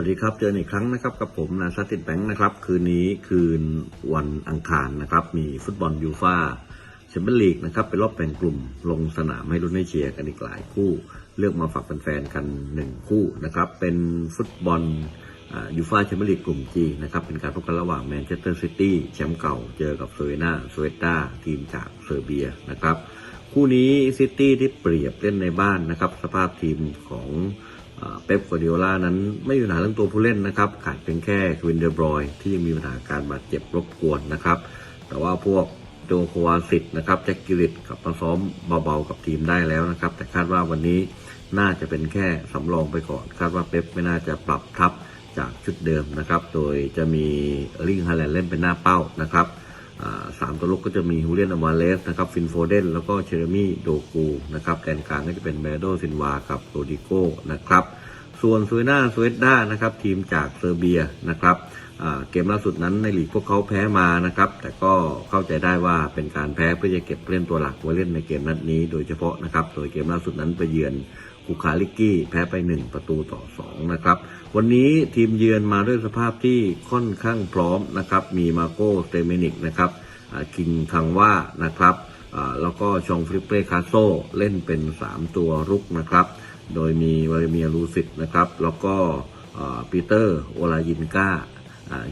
วัสดีครับ เจอกันอีกครั้งนะครับกับผมนาซาติดแบงค์นะครับ คืนนี้คืนวันอังคารนะครับ มีฟุตบอลยูฟาแชมเปี้ยนลีกนะครับเป็นรอบแบ่งกลุ่มลงสนามให้รุ่นให้เชียร์กันอีกหลายคู่ เลือกมาฝากแฟนๆกันหนึ่งคู่นะครับ เป็นฟุตบอลยูฟาแชมเปี้ยนลีกกลุ่ม G นะครับ เป็นการพบกันระหว่างแมนเชสเตอร์ซิตี้แชมป์เก่าเจอกับโซเวนาโซเวตาทีมจากเซอร์เบียนะครับ คู่นี้ซิตี้ที่เปรียบเล่นในบ้านนะครับ สภาพทีมของ เป๊ปกัวดิโอลานั้นไม่มีปัญหาเรื่องตัวผู้เล่นนะครับ ขาดเพียงแค่ควินเดอร์บรอยที่ยังมีปัญหาการบาดเจ็บรบกวนนะครับ แต่ว่าพวกโจโควาสิตนะครับแจ็คกิริตกลับมาซ้อมเบาๆกับทีมได้แล้วนะครับ แต่คาดว่าวันนี้น่าจะเป็นแค่สำรองไปก่อน คาดว่าเป๊ปไม่น่าจะปรับทับจากชุดเดิมนะครับ โดยจะมีเออร์ลิงฮาแลนด์เล่นเป็นหน้าเป้านะครับ สามตัวลุกก็จะมีฮูเลียนอมาเลสนะครับฟินโฟเดนแล้วก็เชอรมี่โดกูนะครับแกนกลางก็จะเป็นเบโดซินวากับโรดิโกนะครับ ส่วนซูเอนาซูเอด้านะครับทีมจากเซอร์เบียนะครับเกมล่าสุดนั้นในลีกพวกเขาแพ้มานะครับ แต่ก็เข้าใจได้ว่าเป็นการแพ้เพื่อจะเก็บเล่นตัวหลักไว้เล่นในเกมนัดนี้โดยเฉพาะนะครับ โดยเกมล่าสุดนั้นไปเยือนคูคาลิกกี้แพ้ไป 1 ประตูต่อ 2 นะครับ วันนี้ทีมเยือนมาด้วยสภาพที่ค่อนข้างพร้อมนะครับ มีมาโกสเตเมนิกนะครับอ่าคิงคังว่านะครับแล้วก็ชองฟริเป้คาโซเล่นเป็น 3 ตัวรุกนะครับ โดยมีวลาดิเมียร์ลูซิตนะครับ แล้วก็ปีเตอร์โอลายินกา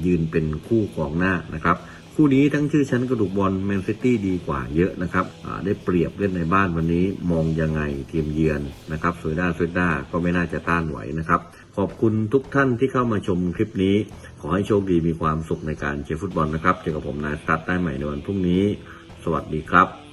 ยืนเป็นคู่กองหน้านะครับคู่นี้ทั้งชื่อชั้นกระดูกบอลแมนซิตี้ดีกว่าเยอะนะครับได้เปรียบเล่นในบ้านวันนี้มองยังไงทีมเยือนนะครับสวยด้าสวยด้าก็ไม่น่าจะต้านไหวนะครับ ขอบคุณทุกท่านที่เข้ามาชมคลิปนี้ ขอให้โชคดีมีความสุขในการเชียร์ฟุตบอลนะครับ เจอกับผมนายสตัดได้ใหม่ในวันพรุ่งนี้ สวัสดีครับ